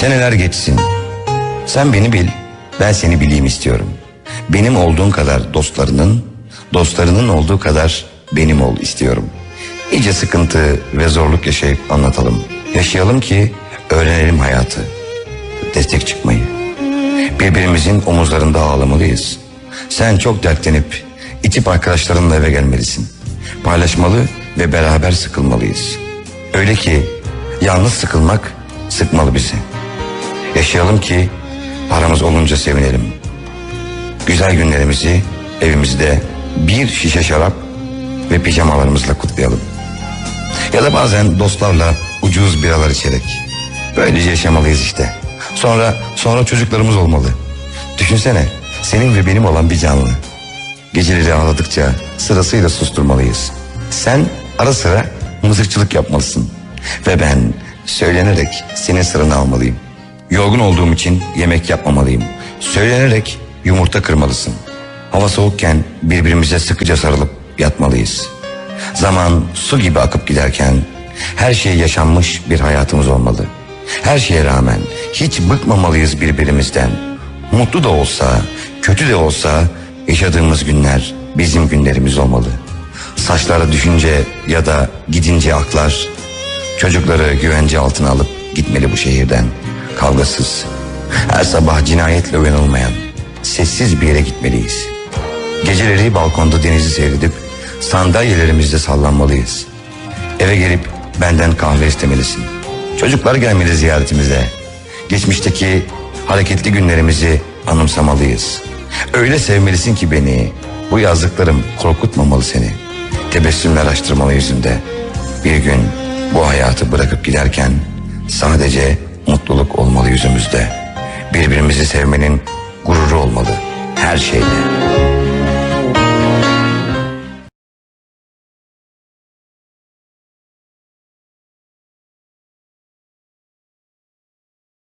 Seneler geçsin. Sen beni bil, ben seni bileyim istiyorum. Benim olduğun kadar dostlarının, dostlarının olduğu kadar benim ol istiyorum. İyice sıkıntı ve zorluk yaşayıp anlatalım. Yaşayalım ki öğrenelim hayatı. Destek çıkmayı. Birbirimizin omuzlarında ağlamalıyız. Sen çok dertlenip içip arkadaşlarınla eve gelmelisin. Paylaşmalı ve beraber sıkılmalıyız. Öyle ki yalnız sıkılmak sıkmalı bizi. Yaşayalım ki paramız olunca sevinelim. Güzel günlerimizi evimizde bir şişe şarap ve pijamalarımızla kutlayalım. Ya da bazen dostlarla ucuz biralar içerek. Böylece yaşamalıyız işte. Sonra sonra çocuklarımız olmalı. Düşünsene senin ve benim olan bir canlı. Geceleri ağladıkça sırasıyla susturmalıyız. Sen ara sıra mızıkçılık yapmalısın. Ve ben söylenerek senin sırrını almalıyım. Yorgun olduğum için yemek yapmamalıyım. Söylenerek yumurta kırmalısın. Hava soğukken birbirimize sıkıca sarılıp yatmalıyız. Zaman su gibi akıp giderken her şey yaşanmış bir hayatımız olmalı. Her şeye rağmen hiç bıkmamalıyız birbirimizden. Mutlu da olsa, kötü de olsa yaşadığımız günler bizim günlerimiz olmalı. Saçlara düşünce ya da gidince aklar, çocukları güvence altına alıp gitmeli bu şehirden. Kavgasız, her sabah cinayetle uyanılmayan, sessiz bir yere gitmeliyiz. Geceleri balkonda denizi seyredip sandalyelerimizde sallanmalıyız. Eve gelip benden kahve istemelisin. Çocuklar gelmeli ziyaretimize. Geçmişteki hareketli günlerimizi anımsamalıyız. Öyle sevmelisin ki beni. Bu yazdıklarım korkutmamalı seni. Tebessümler açtırmalı yüzünde. Bir gün bu hayatı bırakıp giderken sadece mutluluk olmalı yüzümüzde. Birbirimizi sevmenin gururu olmalı her şeyde.